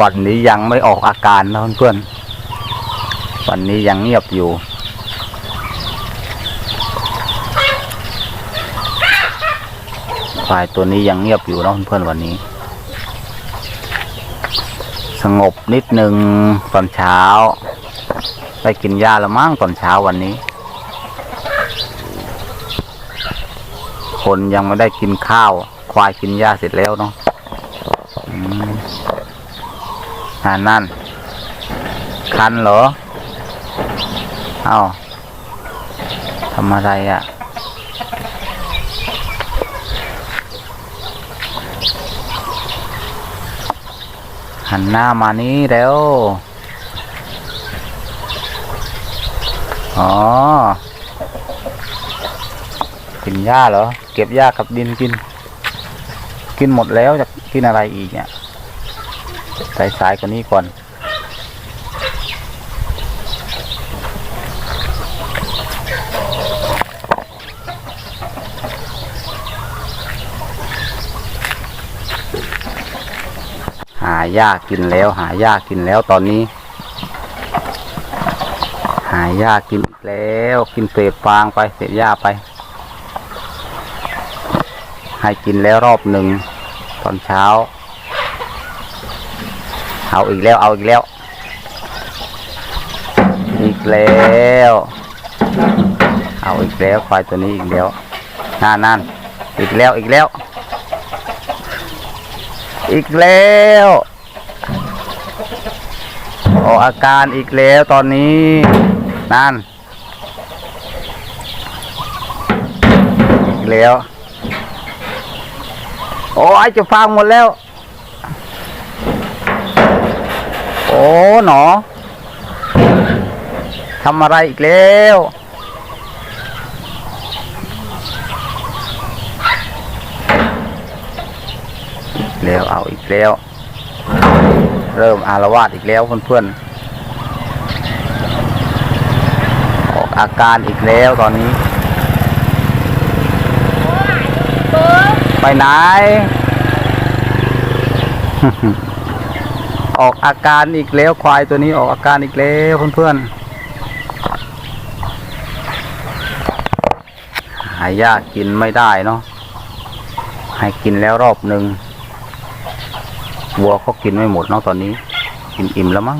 วันนี้ยังไม่ออกอาการนะเพื่อนๆวันนี้ยังเงียบอยู่ ควายตัวนี้ยังเงียบอยู่นะเพื่อนๆวันนี้ สงบนิดนึงตอนเช้า ไปกินหญ้าแล้วมั้งตอนเช้าวันนี้ คนยังไม่ได้กินข้าว ควายกินหญ้าเสร็จแล้วเนาะอืม อ่านั่น คันเหรอ เอ้าทำอะไรอะ่ะ หันหน้ามานี้เร็วอ๋อ กินหญ้าเหรอ เก็บหญ้ากับดินกิน กินหมดแล้วจะกินอะไรอีกเนี่ย สายสายๆกว่านี้ก่อน หาหญ้ากินแล้ว หาหญ้ากินแล้วตอนนี้ หาหญ้ากินแล้วกินเศษฟางไปเศษหญ้าไปให้กินแล้วรอบหนึ่งตอนเช้า เอาอีกแล้ว เอาอีกแล้ว อีกแล้ว เอาอีกแล้วควายตัวนี้อีกแล้วนั่นนั่นอีกแล้วอีกแล้ว อีกแล้วออกอาการอีกแล้วตอนนี้ นั่น อีกแล้ว โอ้ยจะฟังหมดแล้ว โอ้หนอทำอะไรอีกแล้วแล้วเอาอีกแล้ว เริ่มอารวาสอีกแล้วเพื่อนๆออกอาการอีกแล้วตอนนี้ ไปไหน ออกอาการอีกแล้วควายตัวนี้ออกอาการอีกแล้วเพื่อนๆหายากกินไม่ได้เนาะให้กินแล้วรอบหนึ่งวัวเขากินไม่หมดเนาะตอนนี้กินอิ่มแล้วมั้ง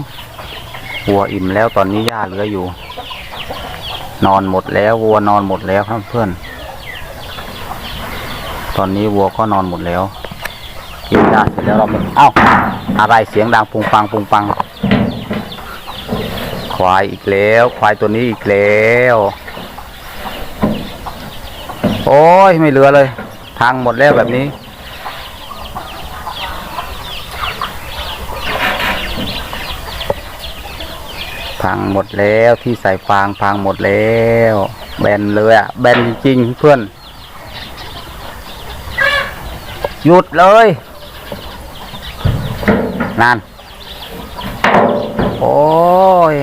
วัวอิ่มแล้วตอนนี้หญ้าเหลืออยู่ นอนหมดแล้ววัวนอนหมดแล้วครับเพื่อน ตอนนี้วัวก็นอนหมดแล้ว กินหญ้าเสร็จแล้วเราม่เอ้าอะไรเสียงดังปุงปังปุงปัง ควายอีกแล้ว ควายตัวนี้อีกแล้ว โอ้ยไม่เหลือเลย ทางหมดแล้วแบบนี้พังหมดแล้วที่ใส่ฟางพังหมดแล้ว แบนเลยอะแบนจริงเพื่อน หยุดเลย นั่น โอ้ย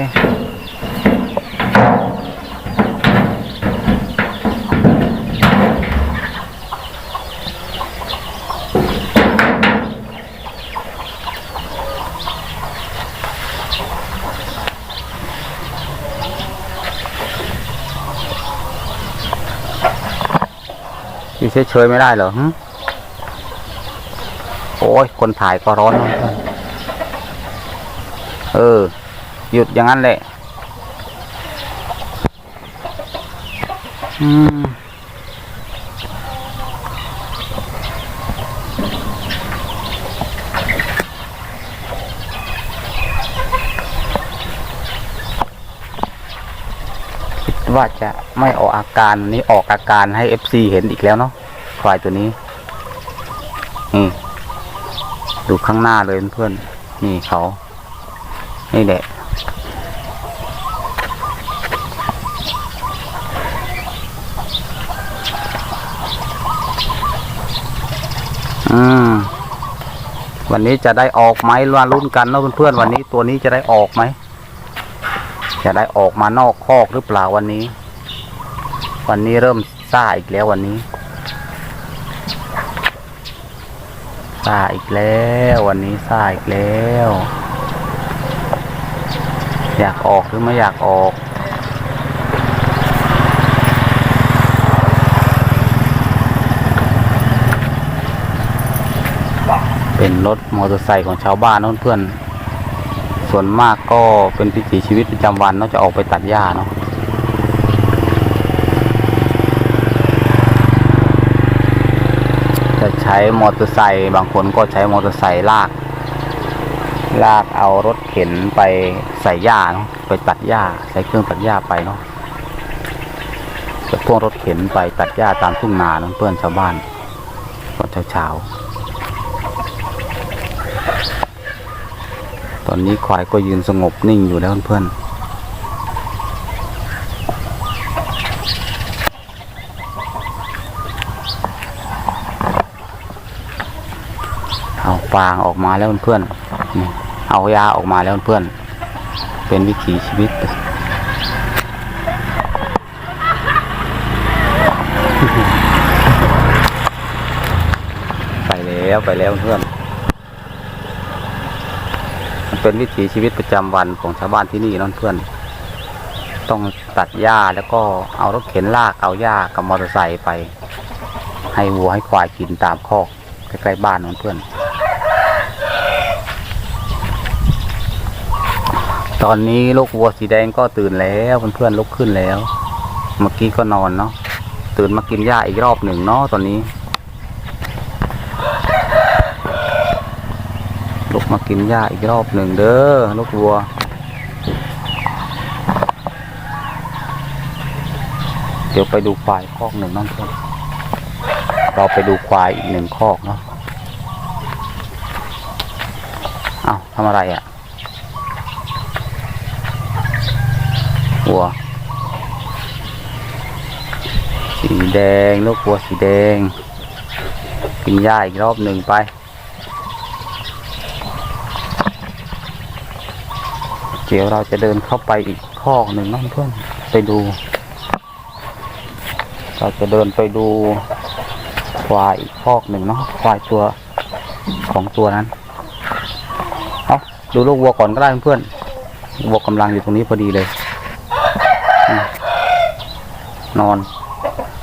อยู่เฉยๆไม่ได้เหรอโอ้ย คนถ่ายก็ร้อน เออ หยุดอย่างนั้นแหละ อืมคิดว่าจะไม่ออกอาการนี้ออกอาการให้เอฟซีเห็นอีกแล้วเนาะควายตัวนี้ นี่ ดูข้างหน้าเลยเพื่อน นี่เขา นี่แหละอืมวันนี้จะได้ออกไหมรวนรุ่นกันเนาะเพื่อนๆวันนี้ตัวนี้จะได้ออกไหมจะได้ออกมานอกคอกหรือเปล่าวันนี้ วันนี้เริ่มซ่าอีกแล้ววันนี้ซ่าอีกแล้ว วันนี้ซ่าอีกแล้ว อยากออกหรือไม่อยากออก เป็นรถมอเตอร์ไซค์ของชาวบ้านเนอะเพื่อนส่วนมากก็เป็นวิถีชีวิตประจำวันเนาะจะออกไปตัดหญ้าเนาะจะใช้มอเตอร์ไซค์บางคนก็ใช้มอเตอร์ไซค์ลาก ลากเอารถเข็นไปใส่หญ้าเนาะไปตัดหญ้าใช้เครื่องตัดหญ้าไปเนาะจะพ่วงรถเข็นไปตัดหญ้าตามทุ่งนาเนาะเพื่อนชาวบ้านตอนเช้าๆตอนนี้ควายก็ยืนสงบนิ่งอยู่แล้วเพื่อนเอาฟางออกมาแล้วเพื่อนๆนี่ เอายาออกมาแล้วเพื่อน เป็นวิถีชีวิต ไปแล้วไปแล้วเพื่อน มันเป็นวิถีชีวิตประจำวันของชาวบ้านที่นี่นั่นเพื่อน ต้องตัดหญ้าแล้วก็เอารถเข็นลากเอาหญ้ากับมอเตอร์ไซค์ไป ให้วัวให้ควายกินตามคอกใกล้ๆบ้านนั่นเพื่อน ตอนนี้ลูกวัวสีแดงก็ตื่นแล้วเพื่อนๆลุกขึ้นแล้ว เมื่อกี้ก็นอนเนาะตื่นมากินหญ้าอีกรอบหนึ่งเนาะตอนนี้ลุกมากินหญ้าอีกรอบหนึ่งเด้อลูกวัวเดี๋ยวไปดูควายคอกหนึ่งน้องเพื่อนเราไปดูควายอีกหนึ่งคอกเนาะเอ้าทำอะไรอะ่ะ วัว สีแดงลูกวัวสีแดง กินหญ้าอีกรอบหนึ่งไปเดี๋ยวเราจะเดินเข้าไปอีกคอกหนึ่งน้องเพื่อนไปดู เราจะเดินไปดูควายอีกคอกหนึ่งเนาะควายตัวของตัวนั้นเอาดูลูกวัวก่อนก็ได้เพื่อนวัวกำลังอยู่ตรงนี้พอดีเลย นอน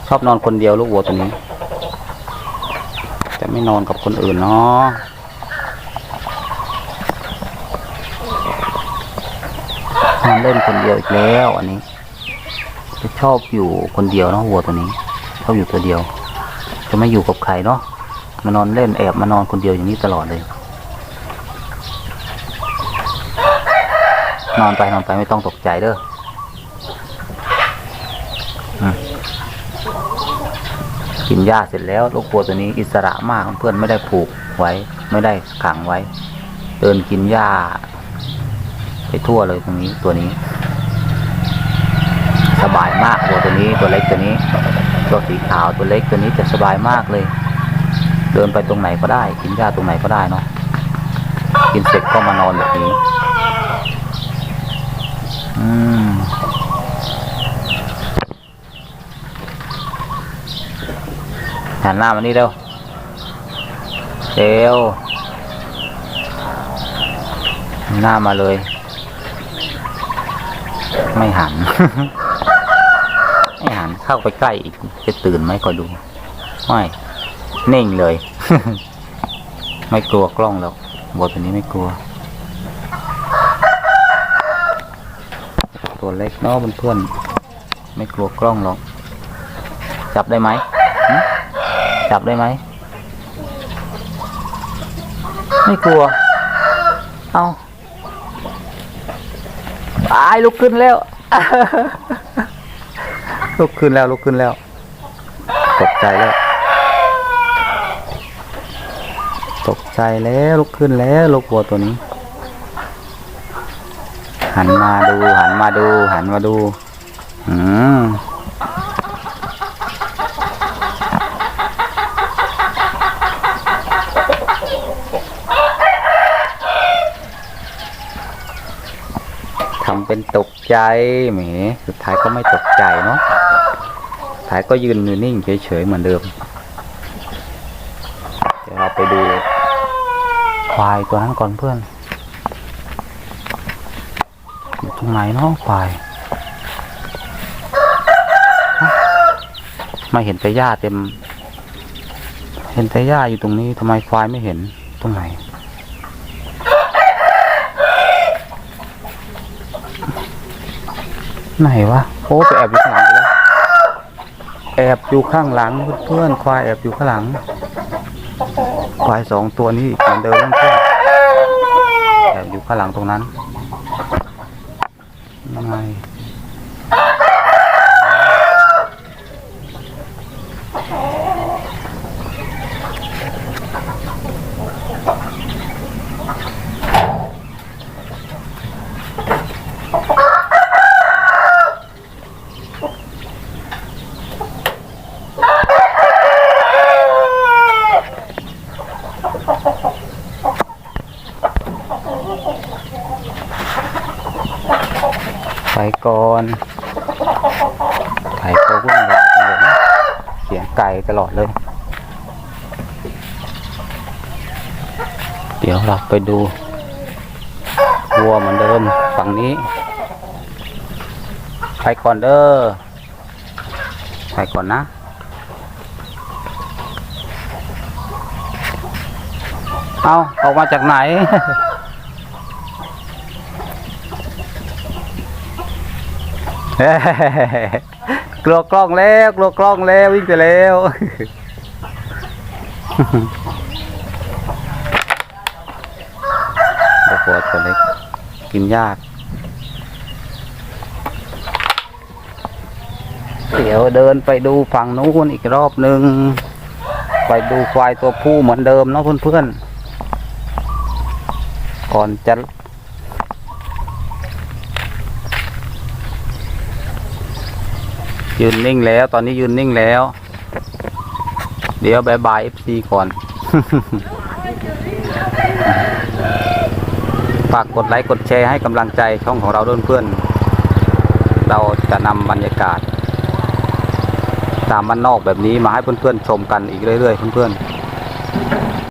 ชอบนอนคนเดียวลูกวัวตัวนี้จะไม่นอนกับคนอื่นเนาะนอนเล่นคนเดียวอีกแล้ว อันนี้ จะชอบอยู่คนเดียวเนาะวัวตัวนี้ชอบอยู่ตัวเดียว จะไม่อยู่กับใครเนาะมานอนเล่นแอบมานอนคนเดียวอย่างนี้ตลอดเลย นอนไปนอนไปไม่ต้องตกใจเด้อ กินหญ้าเสร็จแล้วลูกวัวตัวนี้อิสระมากเพื่อนไม่ได้ผูกไว้ ไม่ได้ขังไว้ เดินกินหญ้าไปทั่วเลยตรงนี้ตัวนี้ สบายมากวัวตัวนี้ตัวเล็กตัวนี้ ตัวสีขาวตัวเล็กตัวนี้จะสบายมากเลย เดินไปตรงไหนก็ได้ กินหญ้าตรงไหนก็ได้เนาะกินเสร็จก็มานอนแบบนี้ อืม หันหน้ามานี่เร็วเร็วหน้ามาเลย ไม่หัน ไม่หันเข้าไปใกล้อีก จะตื่นไหมก็ดู ไม่นิ่งเลย ไม่กลัวกล้องหรอกบทตัวนี้ไม่กลัว ตัวเล็กเนาะเพื่อนๆไม่กลัวกล้องหรอก จับได้ไหม จับได้ไหม ไม่กลัว เอาตายลุกขึ้นแล้ว ลุกขึ้นแล้วลุกขึ้นแล้ว ตกใจแล้ว ตกใจแล้วลุกขึ้นแล้วลูกวัวตัวนี้ หันมาดูหันมาดูหันมาดู อืม เป็นตกใจแหมสุดท้ายก็ไม่ตกใจเนาะท้ายก็ยืนอยู่นิ่งเฉยๆเหมือนเดิม เดี๋ยวเราไปดู ควายตัวนั้นก่อนเพื่อนอยู่ตรงไหนเนาะควาย ไม่เห็นแต่หญ้าเต็ม เห็นแต่หญ้าอยู่ตรงนี้ทำไมควายไม่เห็นตรงไหน ไหนวะโอ้ไปแอบอยู่ข้างหลังไปแล้วแอบอยู่ข้างหลังเพื่อนๆควายแอบอยู่ข้างหลัง ควายสองตัวนี้เหมือนเดิมนั่นเพื่อนแอบอยู่ข้างหลังตรงนั้นยังไง ไก่อนไก่ก็วุ่นวายจังเลยนะเสียงไก่ตลอดเลย เดี๋ยวเราไปดูวัวเหมือนเดิมฝั่งนี้ไปก่อนเด้อไปก่อนนะเอาออกมาจากไหน กลัวกล้องแล้วกลัวกล้องแล้ววิ่งไปแล้วโอ้โหตัวเล็กกินยากเดี๋ยวเดินไปดูฝั่งนู้นอีกรอบหนึ่งไปดูควายตัวผู้เหมือนเดิมเนาะเพื่อนๆก่อนจะ ยืนนิ่งแล้ว ตอนนี้ยืนนิ่งแล้ว เดี๋ยวบายบายเอฟซีก่อน ฝากกดไลค์กดแชร์ให้กำลังใจช่องของเราด้วยเพื่อน เราจะนำบรรยากาศ ตามบ้านนอกแบบนี้มาให้เพื่อนๆชมกันอีกเรื่อยๆเพื่อนๆ